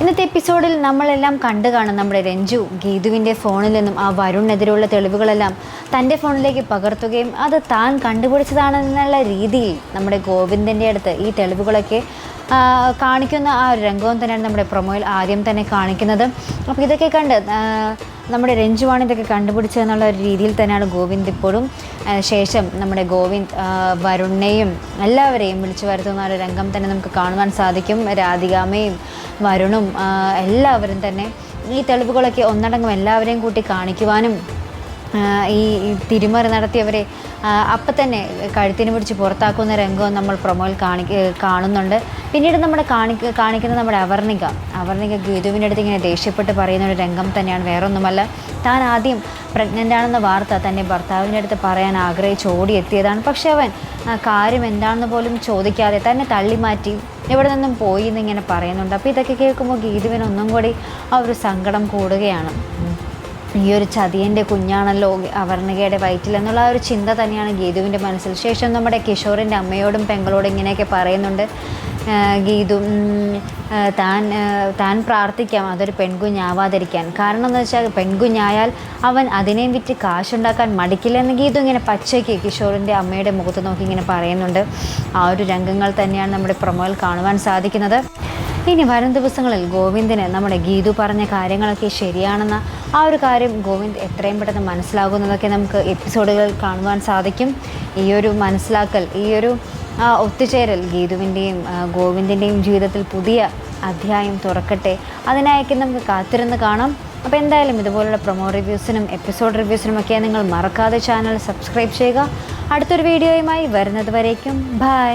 ഇന്നത്തെ എപ്പിസോഡിൽ നമ്മളെല്ലാം കണ്ടു കാണും നമ്മുടെ രഞ്ജു ഗീതുവിന്റെ ഫോണിൽ നിന്നും ആ വരുണിനെതിരെയുള്ള തെളിവുകളെല്ലാം തന്റെ ഫോണിലേക്ക് പകർത്തുകയും അത് താൻ കണ്ടുപിടിച്ചതാണെന്നുള്ള രീതിയിൽ നമ്മുടെ ഗോവിന്ദന്റെ അടുത്ത് ഈ തെളിവുകളൊക്കെ കാണിക്കുന്ന ആ ഒരു രംഗവും തന്നെയാണ് നമ്മുടെ പ്രൊമോയിൽ ആദ്യം തന്നെ കാണിക്കുന്നത്. അപ്പോൾ ഇതൊക്കെ കണ്ട് നമ്മുടെ രഞ്ജുവാണ് ഇതൊക്കെ കണ്ടുപിടിച്ചതെന്നുള്ള ഒരു രീതിയിൽ തന്നെയാണ് ഗോവിന്ദ് ഇപ്പോഴും ശേഷം നമ്മുടെ ഗോവിന്ദ് വരുണിനെയും എല്ലാവരെയും വിളിച്ചു വരുത്തുന്ന ഒരു രംഗം തന്നെ നമുക്ക് കാണുവാൻ സാധിക്കും. രാധികാമയും വരുണും എല്ലാവരും തന്നെ ഈ തെളിവുകളൊക്കെ ഒന്നടങ്കം എല്ലാവരെയും കൂട്ടി കാണിക്കുവാനും ഈ തിരിമറി നടത്തിയവരെ അപ്പം തന്നെ കഴുത്തിന് പിടിച്ച് പുറത്താക്കുന്ന രംഗവും നമ്മൾ പ്രൊമോയിൽ കാണി കാണുന്നുണ്ട്. പിന്നീട് നമ്മുടെ കാണി കാണിക്കുന്ന നമ്മുടെ അവർണിക അവർണിക ഗീതുവിന്റെ അടുത്ത് ഇങ്ങനെ ദേഷ്യപ്പെട്ട് പറയുന്ന ഒരു രംഗം തന്നെയാണ് വേറൊന്നുമല്ല. താൻ ആദ്യം പ്രഗ്നന്റ് ആണെന്ന വാർത്ത തന്റെ ഭർത്താവിന്റെ അടുത്ത് പറയാൻ ആഗ്രഹിച്ച് ഓടിയെത്തിയതാണ്. പക്ഷേ അവൻ കാര്യം എന്താണെന്ന് പോലും ചോദിക്കാതെ തന്നെ തള്ളി മാറ്റി ഇവിടെ നിന്നും പോയി എന്നിങ്ങനെ പറയുന്നുണ്ട്. അപ്പോൾ ഇതൊക്കെ കേൾക്കുമ്പോൾ ഗീതുവിന് ഒന്നും കൂടി ആ ഒരു സങ്കടം കൂടുകയാണ്. ഈ ഒരു ചതിയന്റെ കുഞ്ഞാണല്ലോ അവർണികയുടെ വയറ്റിൽ എന്നുള്ള ആ ഒരു ചിന്ത തന്നെയാണ് ഗീതുവിന്റെ മനസ്സിൽ. ശേഷം നമ്മുടെ കിഷോറിന്റെ അമ്മയോടും പെങ്ങളോടും ഇങ്ങനെയൊക്കെ പറയുന്നുണ്ട്. ഗീതു താൻ താൻ പ്രാർത്ഥിക്കാം അതൊരു പെൺകുഞ്ഞാവാതിരിക്കാൻ. കാരണം എന്ന് വെച്ചാൽ പെൺകുഞ്ഞായാൽ അവൻ അതിനെയും വിറ്റ് കാശുണ്ടാക്കാൻ മടിക്കില്ലെന്ന് ഗീതു ഇങ്ങനെ പച്ചയ്ക്ക് കിഷോറിന്റെ അമ്മയുടെ മുഖത്ത് നോക്കി ഇങ്ങനെ പറയുന്നുണ്ട്. ആ ഒരു രംഗങ്ങൾ തന്നെയാണ് നമ്മുടെ പ്രൊമോയിൽ കാണുവാൻ സാധിക്കുന്നത്. ഇനി വരും ദിവസങ്ങളിൽ ഗോവിന്ദിന് നമ്മുടെ ഗീതു പറഞ്ഞ കാര്യങ്ങളൊക്കെ ശരിയാണെന്ന ആ ഒരു കാര്യം ഗോവിന്ദ് എത്രയും പെട്ടെന്ന് മനസ്സിലാകുന്നതൊക്കെ നമുക്ക് എപ്പിസോഡുകൾ കാണുവാൻ സാധിക്കും. ഈ ഒരു മനസ്സിലാക്കൽ ഈ ഒരു ഒത്തുചേരൽ ഗീതുവിന്റെയും ഗോവിന്ദിന്റെയും ജീവിതത്തിൽ പുതിയ അധ്യായം തുറക്കട്ടെ. അതിനായൊക്കെ നമുക്ക് കാത്തിരുന്ന് കാണാം. അപ്പോൾ എന്തായാലും ഇതുപോലുള്ള പ്രൊമോ റിവ്യൂസിനും എപ്പിസോഡ് റിവ്യൂസിനുമൊക്കെ നിങ്ങൾ മറക്കാതെ ചാനൽ സബ്സ്ക്രൈബ് ചെയ്യുക. അടുത്തൊരു വീഡിയോയുമായി വരുന്നത് വരേക്കും. ബൈ